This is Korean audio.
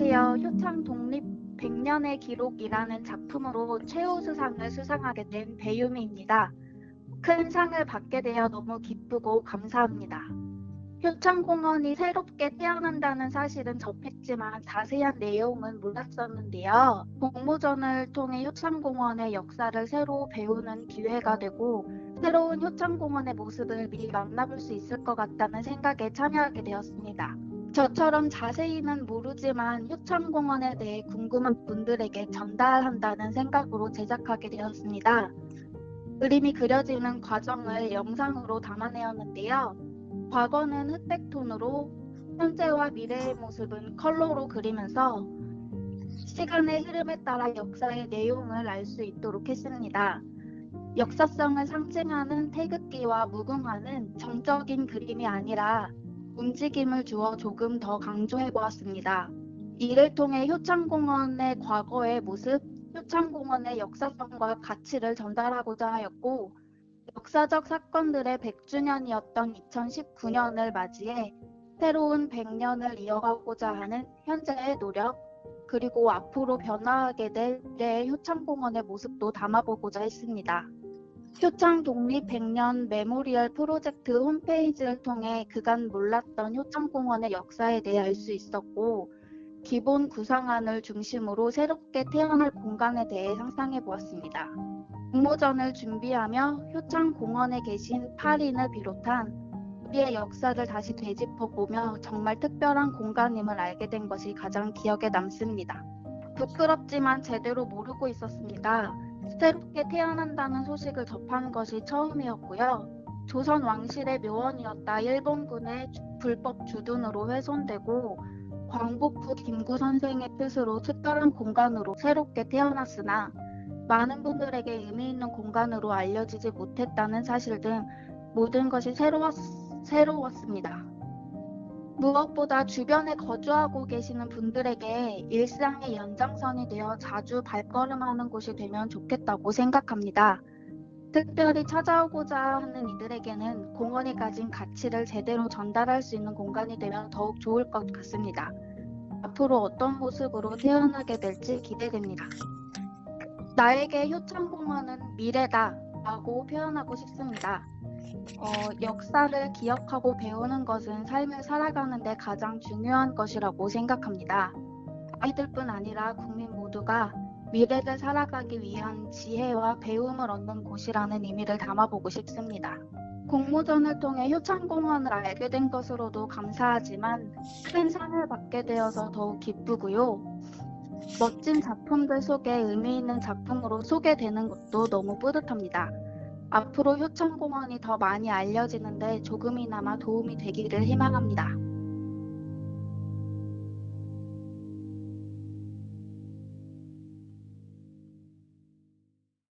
안녕하세요. 효창 독립 100년의 기록이라는 작품으로 최우수상을 수상하게 된 배유미입니다. 큰 상을 받게 되어 너무 기쁘고 감사합니다. 효창공원이 새롭게 태어난다는 사실은 접했지만 자세한 내용은 몰랐었는데요. 공모전을 통해 효창공원의 역사를 새로 배우는 기회가 되고 새로운 효창공원의 모습을 미리 만나볼 수 있을 것 같다는 생각에 참여하게 되었습니다. 저처럼 자세히는 모르지만 효창공원에 대해 궁금한 분들에게 전달한다는 생각으로 제작하게 되었습니다. 그림이 그려지는 과정을 영상으로 담아내었는데요. 과거는 흑백톤으로 현재와 미래의 모습은 컬러로 그리면서 시간의 흐름에 따라 역사의 내용을 알 수 있도록 했습니다. 역사성을 상징하는 태극기와 무궁화는 정적인 그림이 아니라 움직임을 주어 조금 더 강조해 보았습니다. 이를 통해 효창공원의 과거의 모습, 효창공원의 역사성과 가치를 전달하고자 하였고, 역사적 사건들의 100주년이었던 2019년을 맞이해 새로운 100년을 이어가고자 하는 현재의 노력, 그리고 앞으로 변화하게 될 미래의 효창공원의 모습도 담아보고자 했습니다. 효창 독립 100년 메모리얼 프로젝트 홈페이지를 통해 그간 몰랐던 효창공원의 역사에 대해 알 수 있었고, 기본 구상안을 중심으로 새롭게 태어날 공간에 대해 상상해 보았습니다. 공모전을 준비하며 효창공원에 계신 파린을 비롯한 우리의 역사를 다시 되짚어 보며 정말 특별한 공간임을 알게 된 것이 가장 기억에 남습니다. 부끄럽지만 제대로 모르고 있었습니다. 새롭게 태어난다는 소식을 접한 것이 처음이었고요. 조선 왕실의 묘원이었다 일본군의 불법 주둔으로 훼손되고 광복부 김구 선생의 뜻으로 특별한 공간으로 새롭게 태어났으나 많은 분들에게 의미 있는 공간으로 알려지지 못했다는 사실 등 모든 것이 새로웠, 새로웠습니다. 무엇보다 주변에 거주하고 계시는 분들에게 일상의 연장선이 되어 자주 발걸음하는 곳이 되면 좋겠다고 생각합니다. 특별히 찾아오고자 하는 이들에게는 공원이 가진 가치를 제대로 전달할 수 있는 공간이 되면 더욱 좋을 것 같습니다. 앞으로 어떤 모습으로 태어나게 될지 기대됩니다. 나에게 효창공원은 미래다 라고 표현하고 싶습니다. 어, 역사를 기억하고 배우는 것은 삶을 살아가는데 가장 중요한 것이라고 생각합니다. 아이들뿐 아니라 국민 모두가 미래를 살아가기 위한 지혜와 배움을 얻는 곳이라는 의미를 담아보고 싶습니다. 공모전을 통해 효창공원을 알게 된 것으로도 감사하지만 큰 상을 받게 되어서 더욱 기쁘고요. 멋진 작품들 속에 의미 있는 작품으로 소개되는 것도 너무 뿌듯합니다. 앞으로 효창공원이 더 많이 알려지는데 조금이나마 도움이 되기를 희망합니다.